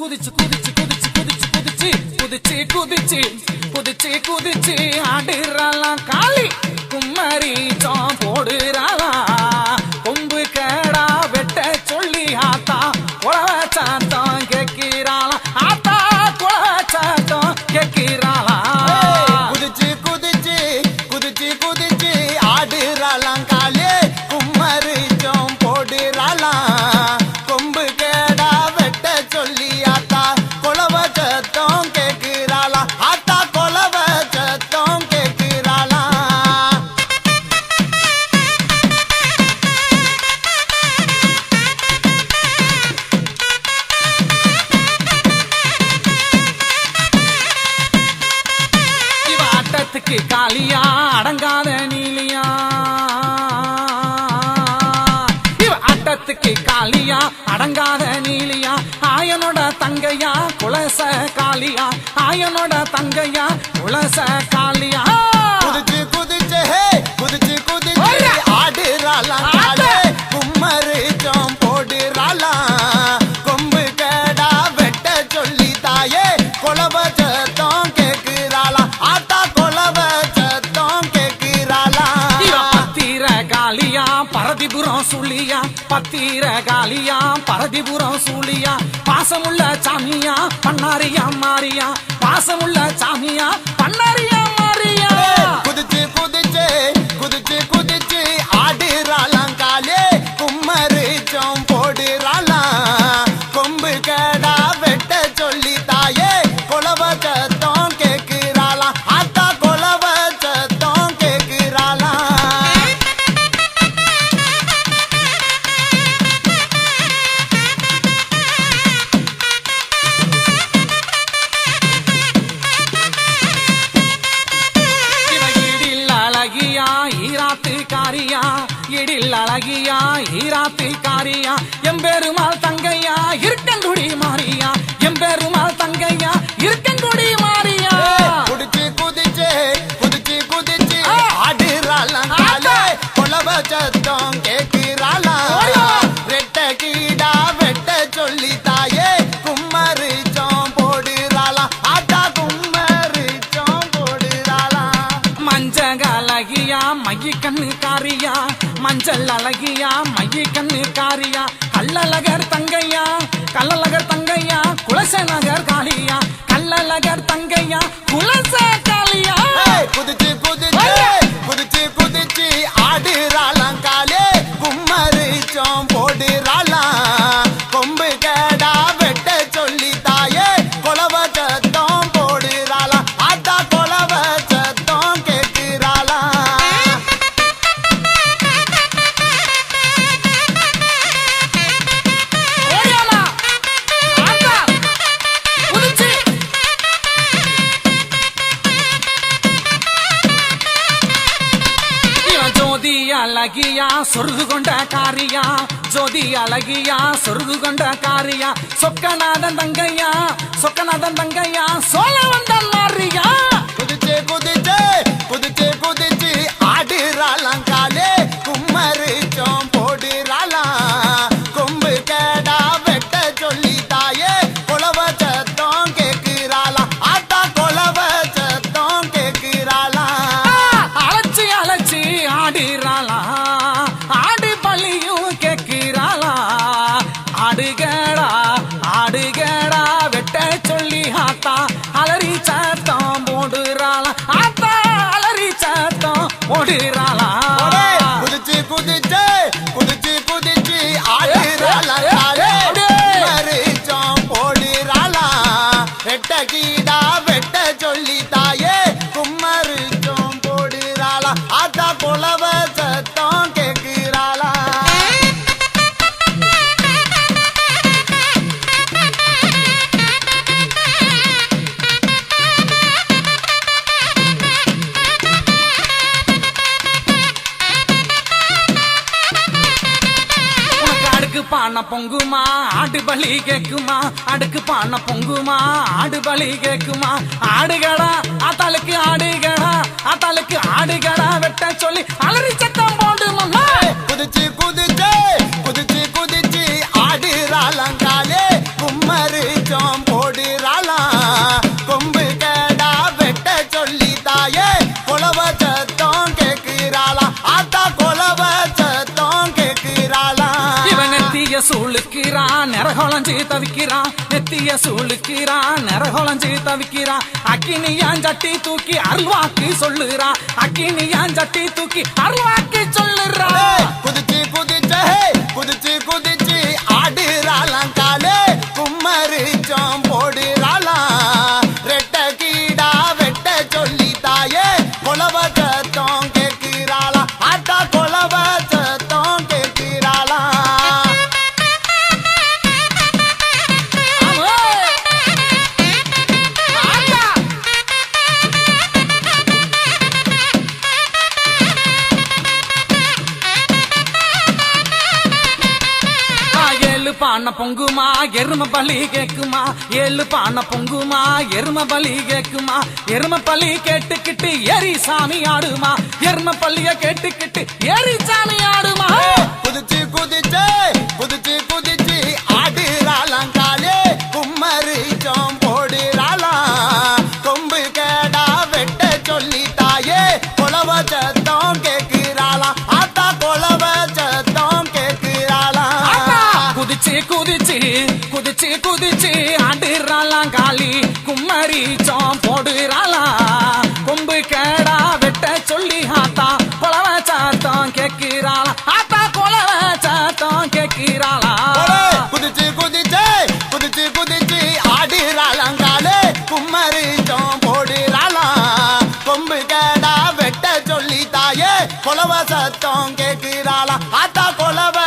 குதிச்சு குதிச்சு குதிச்சு குதிச்சு குதிச்சு. குதிச்சு குதிச்சு குதிச்சு குதிச்சு. ஆடுறாளாம் காளி கும்மரி சோம் போடுறாளா கொம்பு கேடா வெட்ட சொல்லி ஆத்தா உழவ சாத்தம் காளியா அடங்காத நீலியா ஆயனோட தங்கையா குலச காளியா ஆயனோட தங்கையா குலச காளியா குதிச்சு குதிச்சு ஹே குதிச்சு குதிச்சு ஓய்யா. பரதிபுரம் சுழியா பத்திர காளியா பரதிபுரம் சூழியா பாசமுள்ள சாமியா பண்ணாரியா மாறியா பாசமுள்ள சாமியா பண்ணாரியா மாறியா குதிச்சு குதிச்சு குதிச்சு அழகியா ஈராத்து காரியா இடில் அழகியா ஈராத்து காரியா எம்பெருமாள் தங்கையா இருக்கங்குடி மாறியா? எம்பெருமாள் தங்கையா இருக்கங்குடி மாறியா? அழகியா மைய கண்ணு காரியா? மஞ்சள் அழகியா? மைய கண்ணு காரியா? கல்லழகர் தங்கையா? கல்லழகர் தங்கையா? குலச நகர் காளியா? கல்லழகர் தங்கையா? குலச காளியா? புதுச்சு புதுச்சு. அழகியா சொருது கொண்ட காரியா? ஜோதி அழகியா சொருது கொண்ட காரியா? சொக்கநாதன் தங்கையா? சொக்கநாதன் தங்கையா? சோழ ஆடுகடா ஆடுகடா வெட்ட சொல்லி ஆத்தா அலறி சாத்தம் போடுறாளா. ஆத்தா அலறி சாத்தம் போடுறாளா. அடுக்கு பானை பொங்குமா? ஆடு பலி கேக்குமா? அடுக்கு பானை பொங்குமா? ஆடு பலி கேக்குமா? ஆடுகளா? ஆத்தாளுக்கு ஆடுகளா? ஆத்தாளுக்கு ஆடுகளா? வெட்ட சொல்லி அலறி சத்தம் போடுமா? புதுச்சி சூளுக்கிறான் நரகொளஞ்சு தவிக்கிறான் நெத்திய சூளுக்கிறான் நரகொளஞ்சு தவிக்கிறான் அக்கினியான் சட்டி தூக்கி அருள்வாக்கு சொல்லுறான் அக்கினியான் சட்டி தூக்கி அருள்வாக்கு பான பொங்குமா? எரும பலி கேக்குமா? ஏழு பான பொங்குமா? எரும பலி கேக்குமா? எரும பலி கேட்டுக்கிட்டு எரி சாமி ஆடுமா? எரும பள்ளிய கேட்டுக்கிட்டு எரி சாமி ஆடுமா? குதிச்சு குதிச்சு குதிச்சு குதிச்சு ஆடுறாளாம் காளி. கும்மரி சோம் போடுறாளாம் கொம்பு கேடா வெட்ட சொல்லி ஆத்தா. கொலவ சாத்தம் கேட்கிறாளா. ஆத்தா கொலவ சாத்தம் கேட்கிறாளா. குதிச்சு குதிச்சு குதிச்சு குதிச்சு ஆடுறாளாம் காளி. கும்மரி சோம் போடுறாளாம் கொம்பு கேடா வெட்ட சொல்லி தாயே. கொலவ சத்தம் கேட்கிறாளா. ஆத்தா கொலவ